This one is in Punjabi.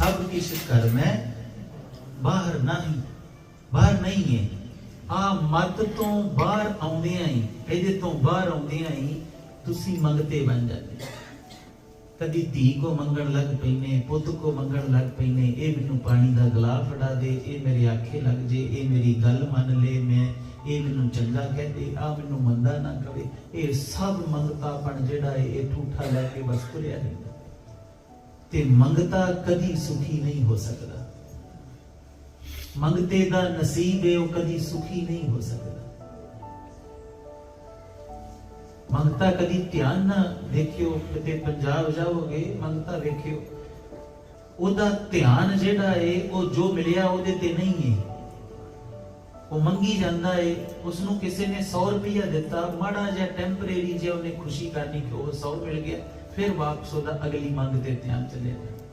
ਸਭ ਕਿਛ ਕਰਮੈ ਬਾਹਰ ਨਹੀਂ ਬਾਹਰ ਨਹੀਂ ਹੈ ਆ ਮਤ ਤੋਂ ਬਾਹਰ ਆਉਂਦਿਆਂ ਹੀ ਇਹਦੇ ਤੋਂ ਬਾਹਰ ਆਉਂਦਿਆਂ ਹੀ ਤੁਸੀਂ ਮੰਗਤੇ ਬਣ ਜਾਂਦੇ ਕਦੀ ਧੀ ਕੋ ਮੰਗਣ ਲੱਗ ਪੈਨੇ ਪੁੱਤ ਕੋ ਮੰਗਣ ਲੱਗ ਪੈਨੇ ਇਹ ਮੈਨੂੰ ਪਾਣੀ ਦਾ ਗਲਾਸ ਫੜਾ ਦੇ ਇਹ ਮੇਰੇ ਆਖੇ ਲੱਗ ਜੇ ਇਹ ਮੇਰੀ ਗੱਲ ਮੰਨ ਲੇ ਮੈਂ ਇਹ ਮੈਨੂੰ ਚੰਗਾ ਕਹਦੇ ਆ ਮੈਨੂੰ ਮੰਦਾ ਨਾ ਕਵੇ ਇਹ ਸਭ ਮੰਗਤਾਪਣ ਜਿਹੜਾ ਹੈ ਇਹ ਠੂਠਾ ਲੈ ਕੇ ਬਸ ਤੁਰਿਆ ਰਹਿੰਦਾ ਤੇ ਮੰਗਤਾ ਕਦੀ ਸੁਖੀ ਨਹੀਂ ਹੋ ਸਕਦਾ। ਮੰਗਤੇ ਦਾ ਨਸੀਬ ਹੈ, ਉਹ ਕਦੀ ਸੁਖੀ ਨਹੀਂ ਹੋ ਸਕਦਾ। ਮੰਗਤਾ ਕਦੀ ਧਿਆਨ ਨਾ ਦੇਖਿਓ, ਕਿਤੇ ਪੰਜਾਬ ਜਾਓਗੇ, ਮੰਗਤਾ ਵੇਖਿਓ। ਉਹਦਾ ਧਿਆਨ ਜਿਹੜਾ ਏ ਉਹ ਜੋ ਮਿਲਿਆ ਉਹਦੇ ਤੇ ਨਹੀਂ ਏ ਉਹ ਮੰਗੀ ਜਾਂਦਾ ਏ ਉਸ ਨੂੰ ਕਿਸੇ ਨੇ 100 ਰੁਪਇਆ ਦਿੱਤਾ, ਮਾੜਾ ਜਿਹਾ ਟੈਂਪਰੇਰੀ ਜੇ ਉਹਨੇ ਖੁਸ਼ੀ ਕਰਨੀ ਕਿ ਉਹ 100 ਮਿਲ ਗਿਆ। ਫਿਰ ਵਾਪਸ ਉਹਦਾ ਅਗਲੀ ਮੰਗ ਤੇ ਧਿਆਨ ਚਲੇ ਜਾਂਦਾ